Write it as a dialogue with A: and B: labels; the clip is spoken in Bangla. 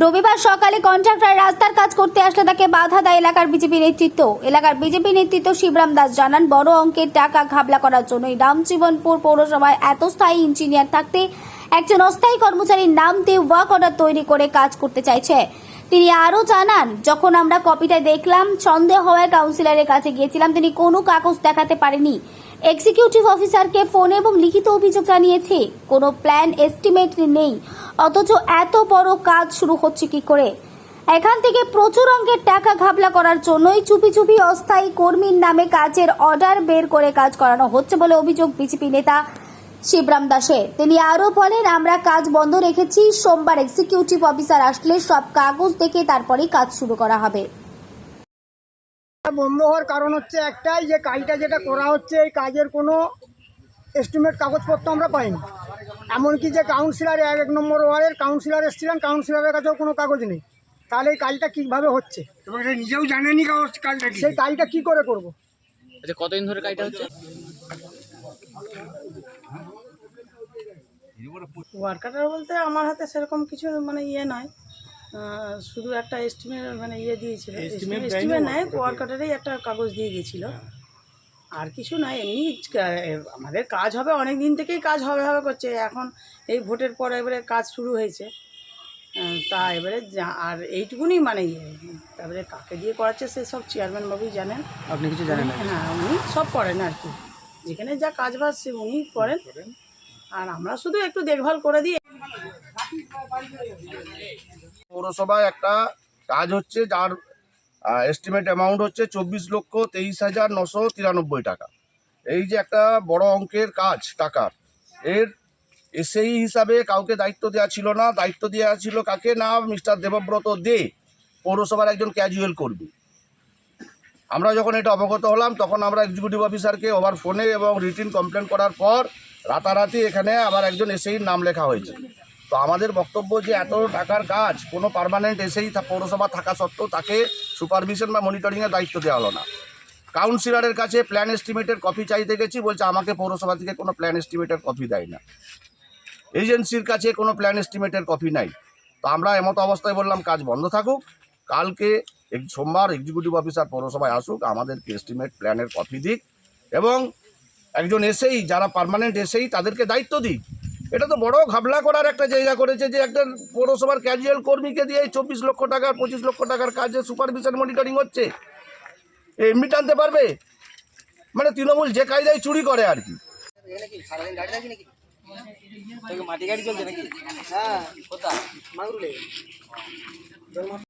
A: রবিবার সকালে কন্ট্রাক্টর রাস্তার কাজ করতে আসলে তাকে বাধা দেয় এলাকার বিজেপি নেতৃত্ব। এলাকার বিজেপি নেতৃত্ব শিবরাম দাস জানান, বড় অঙ্কের টাকা ঘাবলা করার জন্যই রামজীবনপুর পৌরসভায় এত স্থায়ী ইঞ্জিনিয়ার থাকতে একজন অস্থায়ী কর্মচারীর নাম দিয়ে ওয়ার্ক অর্ডার তৈরি করে কাজ করতে চাইছে। তিনি আরও জানান, যখন আমরা কপিটা দেখলাম, সন্দেহ হওয়ায় কাউন্সিলরের কাছে গিয়েছিলাম, তিনি কোনো কাগজ দেখাতে পারেনি। এক্সিকিউটিভ অফিসারকে ফোনে এবং লিখিত অভিযোগ জানিয়েছে। কোনো প্ল্যান এস্টিমেট নেই। অথচ এত বড় কাজ শুরু হচ্ছে কি করে? এখান থেকে প্রচুর অঙ্কের টাকা ঘাবলা করার জন্যই চুপি চুপি অস্থায়ী কর্মীর নামে কাজের অর্ডার বের করে কাজ করানো হচ্ছে বলে অভিযোগ বিজেপি নেতা শিবরাম দাসে তিনি আরও বলেন, আমরা কাজ বন্ধ রেখেছি। সোমবার এক্সিকিউটিভ অফিসার আসলে সব কাগজ দেখে তারপরেই কাজ শুরু করা হবে।
B: বন্ধ হওয়ার কারণ হচ্ছে একটাই যে কাজটা যেটা করা হচ্ছে এই কাজের কোনো এস্টিমেট কাগজপত্র আমরা পাইনি। এমনকি যে কাউন্সিলার এক এক নম্বর ওয়ার্ডের কাউন্সিলর এসেছিলেন কাউন্সিলারের কাছেও কোনো কাগজ নেই। তাহলে এই কাজটা কীভাবে হচ্ছে?
C: নিজেও জানেনি কাজটা
B: সেই কাজটা কি করে করব?
D: আচ্ছা কতদিন ধরে কাজটা হচ্ছে?
E: ওয়ার্কার বলতে আমার হাতে সেরকম কিছু মানে ইয়ে নয় শুধু একটা এস্টিমেট মানে ইয়ে দিয়েছিল। এস্টিমেট নেয় ওয়ার্কারেরই একটা কাগজ দিয়ে গেছিল। আর কিছু নয় এমনি আমাদের কাজ হবে অনেক দিন থেকেই কাজ হবে হবে করছে। এখন এই ভোটের পর এবারে কাজ শুরু হয়েছে। তা এবারে আর এইটুকুনি মানে ইয়ে। তারপরে কাকে দিয়ে করাচ্ছে সে সব চেয়ারম্যান বাবুই জানেন।
D: আপনি কিছু জানেন না?
E: হ্যাঁ উনি সব করেন আর কি। যেখানে যা কাজ বাজ সে উনি করেন। আর আমরা শুধু একটু দেখভাল করে দিই।
F: পৌরসভায় একটা কাজ হচ্ছে, যার এস্টিমেট অ্যামাউন্ট হচ্ছে চব্বিশ লক্ষ তেইশ হাজার নশো তিরানব্বই টাকা। এই যে একটা বড় অঙ্কের কাজ টাকার, এর এসএই হিসাবে কাউকে দায়িত্ব দেওয়া ছিল না। দায়িত্ব দেওয়া ছিল কাকে? না, মিস্টার দেবব্রত দে, পৌরসভার একজন ক্যাজুয়াল কর্মী। আমরা যখন এটা অবগত হলাম, তখন আমরা এক্সিকিউটিভ অফিসারকে ওভার ফোনে এবং রিটিন কমপ্লেন করার পর রাতারাতি এখানে আবার একজন এসএইর নাম লেখা হয়েছে। তো আমাদের বক্তব্য যে এত টাকার কাজ, কোনো পার্মানেন্ট এসেই পৌরসভা থাকা সত্ত্বেও তাকে সুপারভিশন বা মনিটরিংয়ের দায়িত্ব দেওয়া হলো না। কাউন্সিলরের কাছে প্ল্যান এস্টিমেটের কপি চাইতে গেছি, বলছে আমাকে পৌরসভা থেকে কোনো প্ল্যান এস্টিমেটের কপি দেয় না। এজেন্সির কাছে কোনো প্ল্যান এস্টিমেটের কপি নাই। তো আমরা এমতো অবস্থায় বললাম, কাজ বন্ধ থাকুক, কালকে সোমবার এক্সিকিউটিভ অফিসার পৌরসভায় আসুক, আমাদেরকে এস্টিমেট প্ল্যানের কপি দিক এবং একজন এসেই, যারা পারমানেন্ট এসেই তাদেরকে দায়িত্ব দিক। এটা তো বড় ঘাবলা করার একটা জায়গা করেছে যে একটা পৌরসভার ক্যাজুয়াল কর্মীকে দিয়ে চব্বিশ লক্ষ টাকার পঁচিশ লক্ষ টাকার কাজে সুপারভিশন মনিটরিং হচ্ছে। এমনি টানতে পারবে? মানে তৃণমূল যে কায়দায় চুরি করে আর কি।
D: মাটি গাড়ি চলছে নাকি? হ্যাঁ